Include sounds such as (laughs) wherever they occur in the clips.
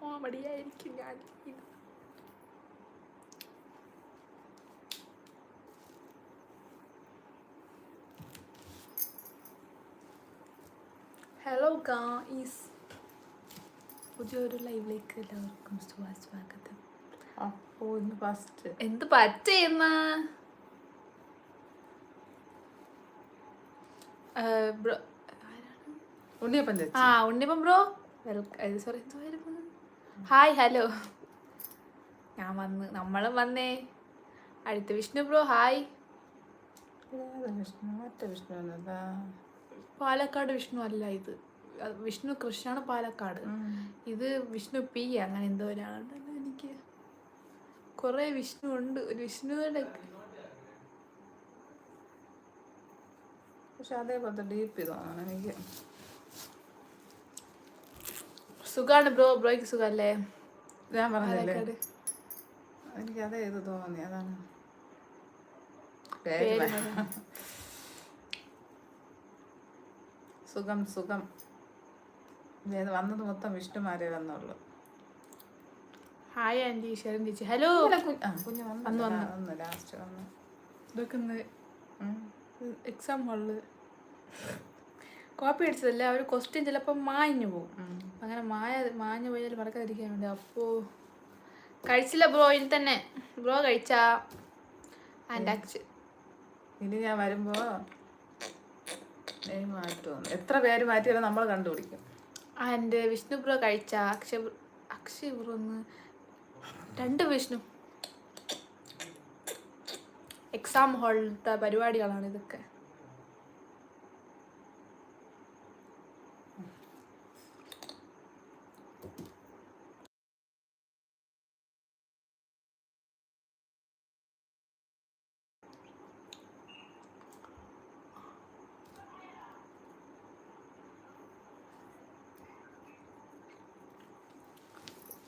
കോമഡിയായിരിക്കും ഞാൻ. Hello guys പുതിയൊരു ലൈവിലേക്ക് എല്ലാവർക്കും സ്വാഗതം. അപ്പോ ഇന്ന് ഫസ്റ്റ് എന്ത് പറ്റുന്ന ബ്രോ ഉണ്ണിയപ്പൻ ആ ബ്രോ. വെൽക്കം സോറി എന്തുവായിരുന്നു ഹായ് ഹലോ ഞാൻ വന്ന് നമ്മളും വന്നേ. അടുത്ത വിഷ്ണു ബ്രോ ഹായ് പാലക്കാട് വിഷ്ണു അല്ല ഇത്. വിഷ്ണു കൃഷ്ണാണ് പാലക്കാട്. ഇത് വിഷ്ണു പി അങ്ങനെ എന്തോ എനിക്ക് കുറേ വിഷ്ണു ഉണ്ട്. ഒരു വിഷ്ണുവിടെ പക്ഷെ അതേപോലത്തെ ഡീപ്പ് തോന്നണം എനിക്ക്. സുഖാണ് ബ്രോ? ബ്രോയ്ക്ക് സുഖല്ലേ? ഞാൻ പറഞ്ഞില്ലേ? എനിക്ക് അതേ ഇത് തോന്നി. അതാണ്. സുഖം സുഖം. വന്നത് മൊത്തം വിഷ്ണുമാരേ വന്നുള്ളൂ. ഹായ് ആന്റി ഷെറിൻ ചേച്ചി ഹലോ വന്നു, വന്നു ലാസ്റ്റ് വന്നു ഇതൊക്കെ. എക്സാം ഹാളിൽ കോപ്പി അടിച്ചതല്ല അവർ ക്വസ്റ്റ്യൻ ചിലപ്പോൾ മാഞ്ഞു പോകും. അങ്ങനെ മായ മാഞ്ഞു പോയാൽ മറക്കാതിരിക്കാൻ വേണ്ടി. അപ്പോ കഴിച്ചില്ല ബ്രോ ഇനി തന്നെ. ബ്രോ കഴിച്ചാ? ഇനി ഞാൻ വരുമ്പോ നെയ് എത്ര പേര് മാറ്റിയാലും നമ്മൾ കണ്ടുപിടിക്കും. ആൻഡ് വിഷ്ണു ബ്രോ കഴിച്ച? അക്ഷയ അക്ഷയ അക്ഷയ് ബ്രോ ഒന്ന് രണ്ട് വിഷ്ണു. എക്സാം ഹാളിലത്തെ പരിപാടികളാണ് ഇതൊക്കെ.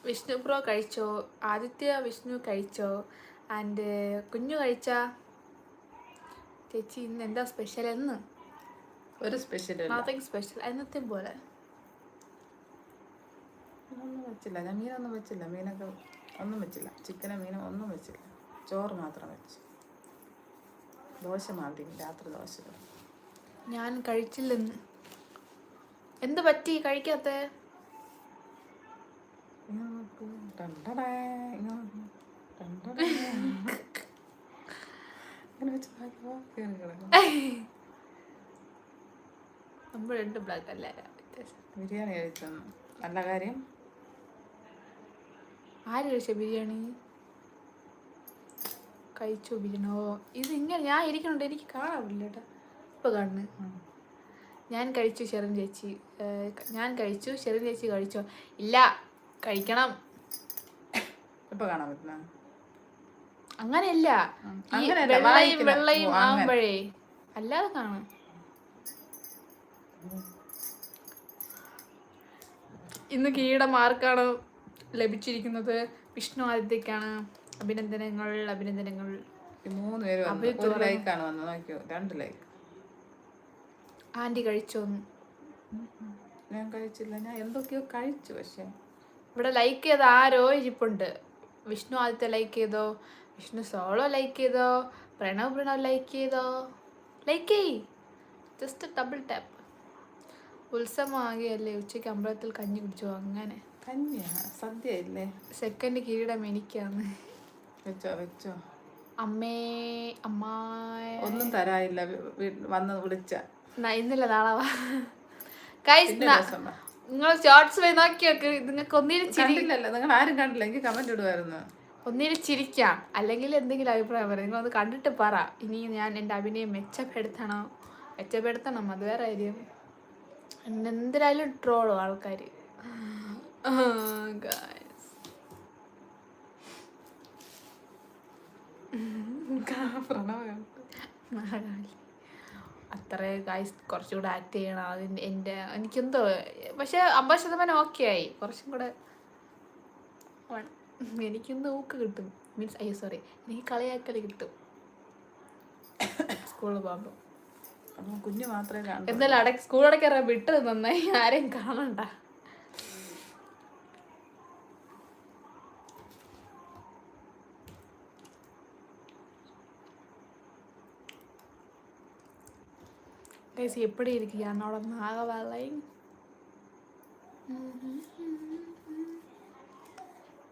വിഷ്ണു ബ്രോ കഴിച്ചോ? ആദിത്യ വിഷ്ണു കഴിച്ചോ? ആൻഡ് കുഞ്ഞു കഴിച്ച? ചേച്ചി ഇന്ന് എന്താ സ്പെഷ്യൽ എന്ന്? ഒരു സ്പെഷ്യൽ നത്തിങ് സ്പെഷ്യൽ എന്നത്തെ പോലെ? ഒന്നും വെച്ചില്ല. ഞാൻ മീനൊന്നും വെച്ചില്ല. മീനൊക്കെ ഒന്നും വെച്ചില്ല. ചിക്കനും മീനും ഒന്നും വെച്ചില്ല. ചോറ് മാത്രം വെച്ച്. ദോശ മാത്രം. രാത്രി ദോശ. ഞാൻ കഴിച്ചില്ലെന്ന്. എന്ത് പറ്റി? കഴിക്കാത്ത ഇങ്ങനെ നോക്ക്. ടണ്ടടേ. ഇങ്ങനെ നോക്ക്. ടണ്ടടേ. ഇങ്ങനെ വെച്ച് നോക്കിയപ്പോ കേറി കിടക്കും. (laughs) നമ്മൾ രണ്ട് ബ്ലാക്ക് അല്ല? ബിരിയാണി കഴിച്ചെന്ന്. നല്ല കാര്യം? ആര് കഴിച്ച ബിരിയാണി? കഴിച്ചു ബിരിയാണോ? ഇത് ഇങ്ങനെ ഞാൻ ഇരിക്കണുണ്ട് എനിക്ക് കാണാറില്ല കേട്ടോ. ഇപ്പൊ കാണുന്നു. ഞാൻ കഴിച്ചു ഷെറിൻ ചേച്ചി. ഞാൻ കഴിച്ചു ഷെറിൻ ചേച്ചി കഴിച്ചോ? ഇല്ല കഴിക്കണം. ഇപ്പൊ കാണാൻ പറ്റുന്ന അങ്ങനെയല്ല. വെള്ളയും വെള്ളയും. ആകുമ്പോഴേ അല്ലാതെ കാണും. ഇന്ന് കീട ആർക്കാണ് ലഭിച്ചിരിക്കുന്നത്. വിഷ്ണു ആദിത്യക്കാണ്. അഭിനന്ദനങ്ങൾ അഭിനന്ദനങ്ങൾ. മൂന്ന് പേര് വന്നു. ഒരു ലൈക്കാണ് വന്നത്. നോക്കിയോ? രണ്ട് ലൈക്ക് ആന്റി കഴിച്ചോ? ഞാൻ കഴിച്ചില്ല. ഞാൻ എന്തൊക്കെയോ കഴിച്ചു പക്ഷെ. ഇവിടെ ലൈക്ക് ചെയ്ത് ആരോ ഇരിപ്പുണ്ട്. വിഷ്ണു ആദ്യത്തെ ലൈക്ക് ചെയ്തോ? വിഷ്ണു സോളോ ലൈക്ക് ചെയ്തോ? പ്രണവ് പ്രണവ് ലൈക്ക് ചെയ്തോ? ലൈക്ക് ചെയ് ജസ്റ്റ് ഡബിൾ ടാപ്പ് ഉത്സവമാകിയല്ലേ ഉച്ചയ്ക്ക് അമ്പലത്തിൽ കഞ്ഞി കുടിച്ചോ? അങ്ങനെ. സദ്യയല്ലേ സദ്യ സെക്കൻഡ് കിരീടം എനിക്കാണ്. വെച്ചോ വെച്ചോ. അമ്മേ അമ്മായ ഒന്നും തരായില്ല വന്ന് വിളിച്ച. ഇന്നില്ല നാളെ വാ. നിങ്ങൾ ഷോർട്സ് പോയി നോക്കി നോക്ക് നിങ്ങൾക്ക് ഒന്നിനും ചിരി കണ്ടില്ലല്ലോ. നിങ്ങൾ ആരും കണ്ടില്ല. എനിക്ക് കമന്റ് ഇടുമായിരുന്നു ഒന്നിനും ചിരിക്കാം. അല്ലെങ്കിൽ എന്തെങ്കിലും അഭിപ്രായം പറയാം നിങ്ങളൊന്ന് കണ്ടിട്ട് പറ. ഇനി ഞാൻ എന്റെ അഭിനയം മെച്ചപ്പെടുത്തണം. മെച്ചപ്പെടുത്തണം. അത് വേറെ കാര്യം. എന്തിനായാലും ട്രോളോ ആൾക്കാർ പ്രണവ്. അത്ര ഗായ്സ് കുറച്ചുകൂടെ ആക്ട് ചെയ്യണം. അതിന് എന്റെ എനിക്കെന്തോ പക്ഷെ അമ്പത് ശതമാനം ഓക്കെ ആയി. കുറച്ചും കൂടെ വേണം. എനിക്കെന്തോ ഊക്ക് കിട്ടും. മീൻസ് അയ്യോ സോറി എനിക്ക് കളിയാക്കൽ കിട്ടും. സ്കൂളിൽ പോകുമ്പോൾ കുഞ്ഞു മാത്രമേ എന്തായാലും അട സ്കൂൾ അടയ്ക്കാറ വിട്ട് നന്നായി. ആരെയും കാണണ്ട. ഗൈസ് എപ്പടി ഇരിക്കുക എന്നോട് നാഗവളை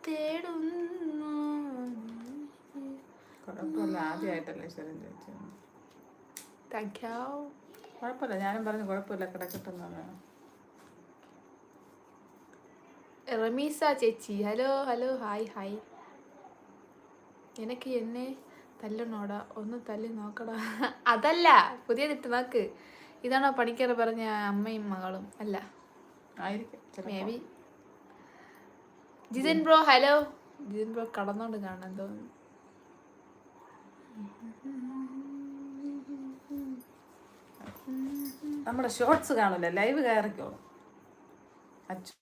തേടുന്നു കുഴപ്പമില്ല. ആദ്യമായിട്ടല്ലേ താങ്ക് യു കുഴപ്പമില്ല. ഞാനും പറഞ്ഞു കുഴപ്പമില്ല. കിടക്കട്ടെന്ന് റമീസ ചേച്ചി. Hello hello hi hi. എനിക്ക് എന്നെ തല്ലണോടാ? ഒന്ന് തല്ലി നോക്കടാ. അതല്ല പുതിയ തിട്ട് നോക്ക് ഇതാണോ പണിക്കർ പറഞ്ഞ അമ്മയും മകളും? അല്ല. Maybe Jithin bro hello. Jithin bro കടന്നോണ്ട് കാണാൻ തോന്നുന്നു. നമ്മുടെ ഷോർട്സ് കാണില്ല ലൈവ് കയറിക്കോളും അച്ചു